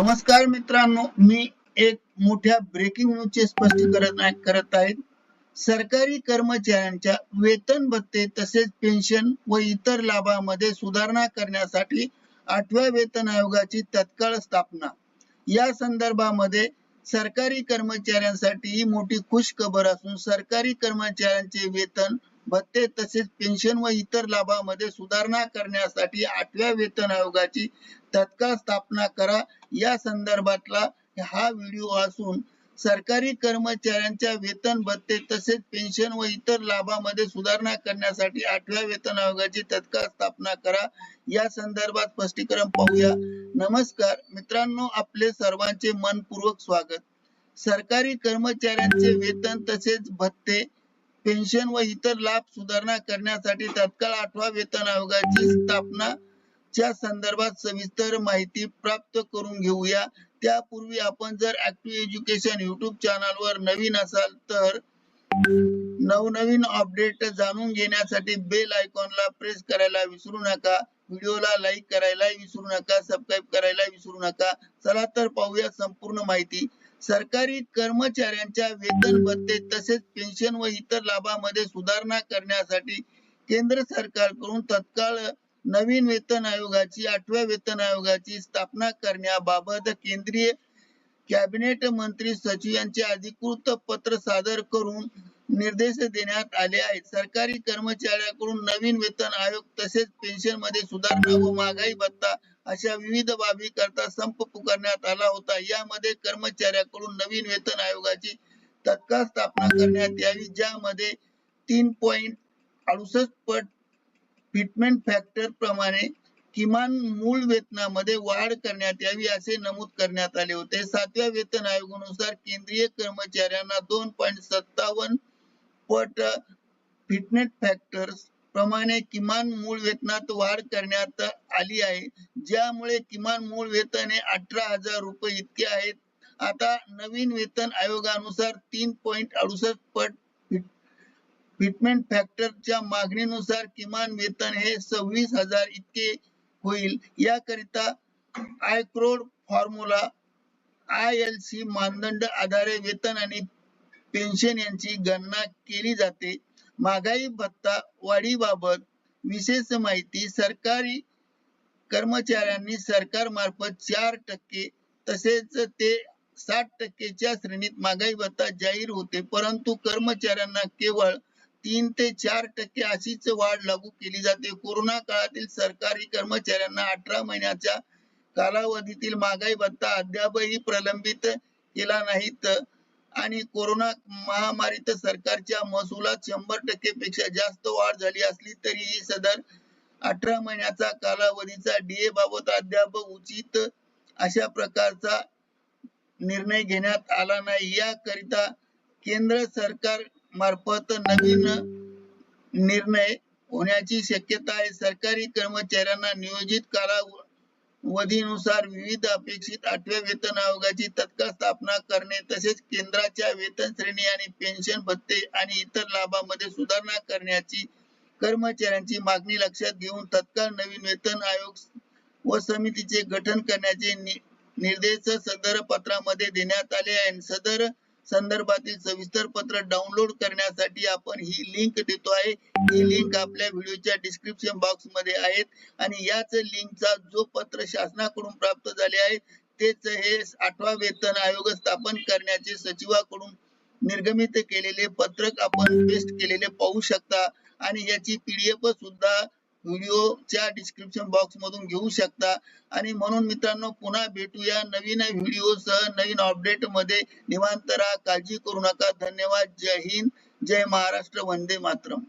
नमस्कार मित्रांनो मी एक मोठ्या ब्रेकिंग न्यूज चे स्पष्टीकरण करत आहे. सरकारी कर्मचाऱ्यांच्या वेतन भत्ते तसेच पेन्शन व इतर लाभामध्ये सुधारणा करण्यासाठी आठव्या वेतन आयोगाची तत्काळ स्थापना. या संदर्भामध्ये सरकारी कर्मचाऱ्यांसाठी ही मोठी खुश खबर असून सरकारी कर्मचाऱ्यांचे वेतन भत्ते तसेच पेन्शन व इतर लाभामध्ये सुधारणा करण्यासाठी आठव्या वेतन आयोगाची तत्काळ स्थापना करा. या संदर्भातला हा व्हिडिओ असून सरकारी कर्मचाऱ्यांच्या वेतन भत्ते तसेच पेन्शन व इतर लाभामध्ये सुधारणा करण्यासाठी आठव्या वेतन आयोगाची तत्काळ स्थापना करा. या संदर्भात स्पष्टीकरण पाहूया. नमस्कार. मित्रांनो आपले सर्वांचे मनपूर्वक स्वागत. सरकारी कर्मचाऱ्यांचे वेतन तसेच भत्ते पेन्शन व इतर लाभ सुधारणा करण्यासाठी तत्काळ आठवा वेतन आयोगाची स्थापना च्या संदर्भात सविस्तर माहिती प्राप्त करून घेऊया. त्यापूर्वी आपण जर ऍक्टिव्ह एज्युकेशन युट्यूब चॅनल वर नवीन असाल तर नवनवीन अपडेट जाणून घेण्यासाठी बेल आयकॉनला प्रेस करायला विसरू नका. व्हिडिओला लाईक करायला विसरू नका. सबस्क्राईब करायला विसरू नका. चला तर पाहूया संपूर्ण माहिती. सरकारी कर्मचाऱ्यांच्या वेतन भत्ते तसेच पेन्शन व इतर लाभामध्ये सुधारणा करण्यासाठी केंद्र सरकारकडून तत्काळ नवीन वेतन आयोगाची आठव्या वेतन आयोगाची स्थापना करण्याबाबत केंद्रीय कॅबिनेट मंत्री सचिव यांचे अधिकृत पत्र सादर करून निर्देश देण्यात आले आहेत. सरकारी कर्मचाऱ्यांकडून नवीन वेतन आयोग तसेच पेन्शनमध्ये सुधारणा व महागाई भत्ता अशा विविध बाबी करता संप पुकारण्यात आला होता. यामध्ये कर्मचाऱ्यांकडून नवीन वेतन आयोगाची तत्काळ स्थापना करण्यात यावी ज्यामध्ये तीन पॉइंट अडुसष्ट पट फिटमेंट फॅक्टर प्रमाणे किमान मूळ वेतनामध्ये वाढ करण्यात यावी असे नमूद करण्यात आले होते. सातव्या वेतन आयोगानुसार केंद्रीय कर्मचाऱ्यांना दोन पॉईंट सत्तावन्न पट फिटनेस फॅक्टर प्रमाणे किमान मूळ वेतनात वाढ करण्यात आली आहे. ज्यामुळे किमान मूळ वेतन हे अठरा हजार रुपये इतके आहेत. आता नवीन वेतन आयोगानुसार तीन पॉईंट अडुसष्ट पट फिटमेंट फॅक्टरच्या मागणीनुसार किमान वेतन हे सव्वीस हजार इतके होईल. याकरिता आयक्रोड फॉर्म्युला आय एल सी मानदंड आधारे वेतन आणि पेन्शन यांची गणना केली जाते. महागाई भत्ता वाढीबाबत विशेष माहिती सरकारी कर्मचाऱ्यांनी सरकार मार्फत चार टक्के तसेच ते साठ टक्केच्या श्रेणीत महागाई भत्ता जाहीर होते. परंतु कर्मचाऱ्यांना केवळ तीन ते चार टक्के अशीच वाढ लागू केली जाते. कोरोना काळातील सरकारी कर्मचाऱ्यांना अठरा महिन्याच्या कालावधीतील महागाई भत्ता अद्यापही प्रलंबित केला नाहीत आणि कोरोना महामारीत सरकारच्या महसुलात शंभर टक्के पेक्षा जास्त वाढ झाली असली तरीही सदर अठरा महिन्याचा कालावधीचा डीए बाबत अद्याप उचित अशा प्रकारचा निर्णय घेण्यात आला नाही. याकरिता केंद्र सरकार मार्फत नवीन निर्णय होण्याची शक्यता आहे. सरकारी कर्मचाऱ्यांना नियोजित वधीनुसार विविध अपेक्षित आठव्या वेतन आयोगाची तत्काळ स्थापना करणे तसेच केंद्राच्या वेतन श्रेणी आणि पेन्शन भत्ते आणि इतर लाभामध्ये सुधारणा करण्याची कर्मचाऱ्यांची मागणी लक्षात घेऊन तत्काळ नवीन वेतन आयोग व समितीचे गठन करण्याचे निर्देश सदर पत्रामध्ये देण्यात आले आहे सदर संदर्भातील सविस्तर पत्र डाउनलोड करण्यासाठी आपण ही लिंक देतो आहे. ही लिंक आपल्या व्हिडिओच्या डिस्क्रिप्शन बॉक्समध्ये आहेत. आणि याच लिंकचा जो पत्र शासनाकडून प्राप्त झाले आहे तेच हे आठवा वेतन आयोग स्थापन करण्याचे सचिवाकडून निर्गमित केलेले पत्रक आपण पेस्ट केलेले पाहू शकता. आणि याची पीडीएफ सुद्धा व्हिडिओच्या डिस्क्रिप्शन बॉक्स मधून घेऊ शकता. आणि म्हणून मित्रांनो पुन्हा भेटूया नवीन व्हिडिओ सह नवीन अपडेटमध्ये. निवांतरा काळजी करू नका. धन्यवाद. जय हिंद. जय महाराष्ट्र. वंदे मातरम.